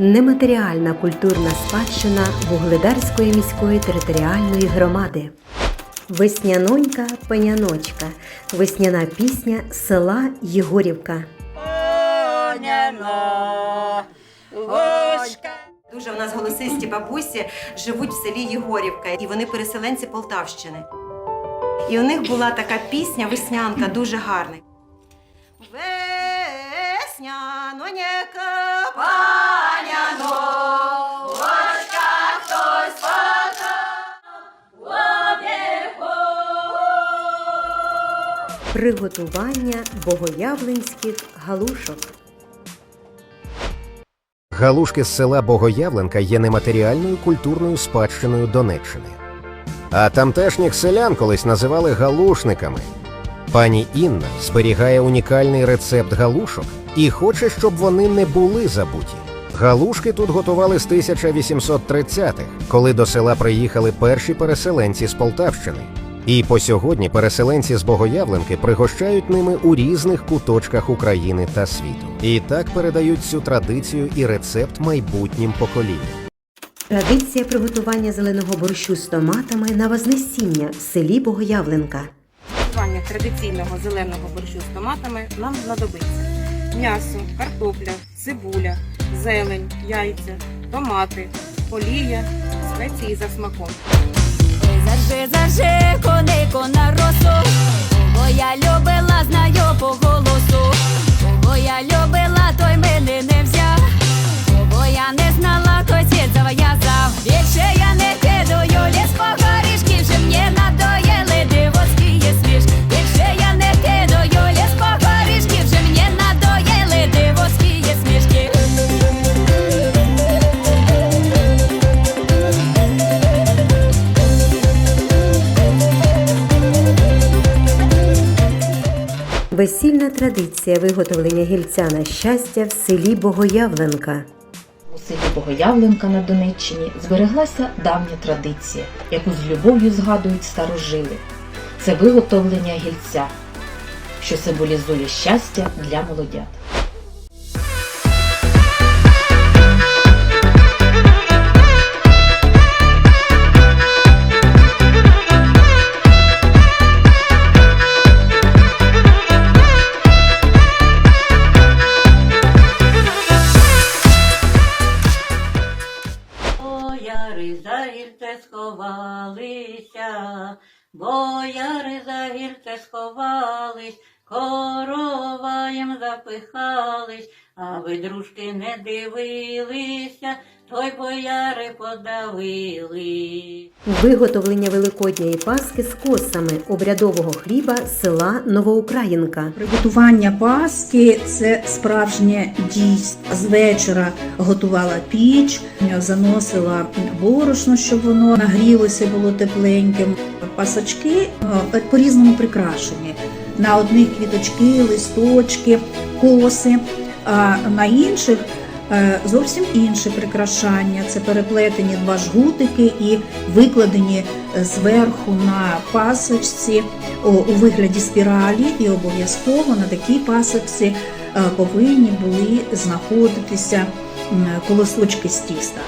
нематеріальна культурна спадщина Вугледарської міської територіальної громади. Веснянонька паняночка. Весняна пісня села Єгорівка. Дуже у нас голосисті бабусі живуть в селі Єгорівка, і вони переселенці Полтавщини. І у них була така пісня веснянка, дуже гарна. Веснянонька, паняно, Приготування богоявленських галушок. Галушки з села Богоявленка є нематеріальною культурною спадщиною Донеччини. А тамтешніх селян колись називали галушниками. Пані Інна зберігає унікальний рецепт галушок і хоче, щоб вони не були забуті. Галушки тут готували з 1830-х, коли до села приїхали перші переселенці з Полтавщини. І по сьогодні переселенці з Богоявленки пригощають ними у різних куточках України та світу. І так передають цю традицію і рецепт майбутнім поколінням. Традиція приготування зеленого борщу з томатами на Вознесіння в селі Богоявленка. Готування традиційного зеленого борщу з томатами нам знадобиться м'ясо, картопля, цибуля, зелень, яйця, томати, олія, спеції за смаком. Весільна традиція виготовлення гільця на щастя в селі Богоявленка. У селі Богоявленка на Донеччині збереглася давня традиція, яку з любов'ю згадують старожили. Це виготовлення гільця, що символізує щастя для молодят. Гірце бояри за гірце сховались, корова їм запихались, а ви дружки не дивилися, той бояри подавили. Виготовлення Великодньої Пасхи з косами обрядового хліба села Новоукраїнка. Приготування паски це справжнє дійство. З вечора готувала піч, заносила борошно, щоб воно нагрілося, було тепленьким. Пасочки е, по-різному прикрашені. На одних квіточки, листочки, коси, а на інших е, зовсім інше прикрашання. Це переплетені два жгутики і викладені зверху на пасочці у вигляді спіралі, і обов'язково на такій пасочці е, повинні були знаходитися колосочки з тіста.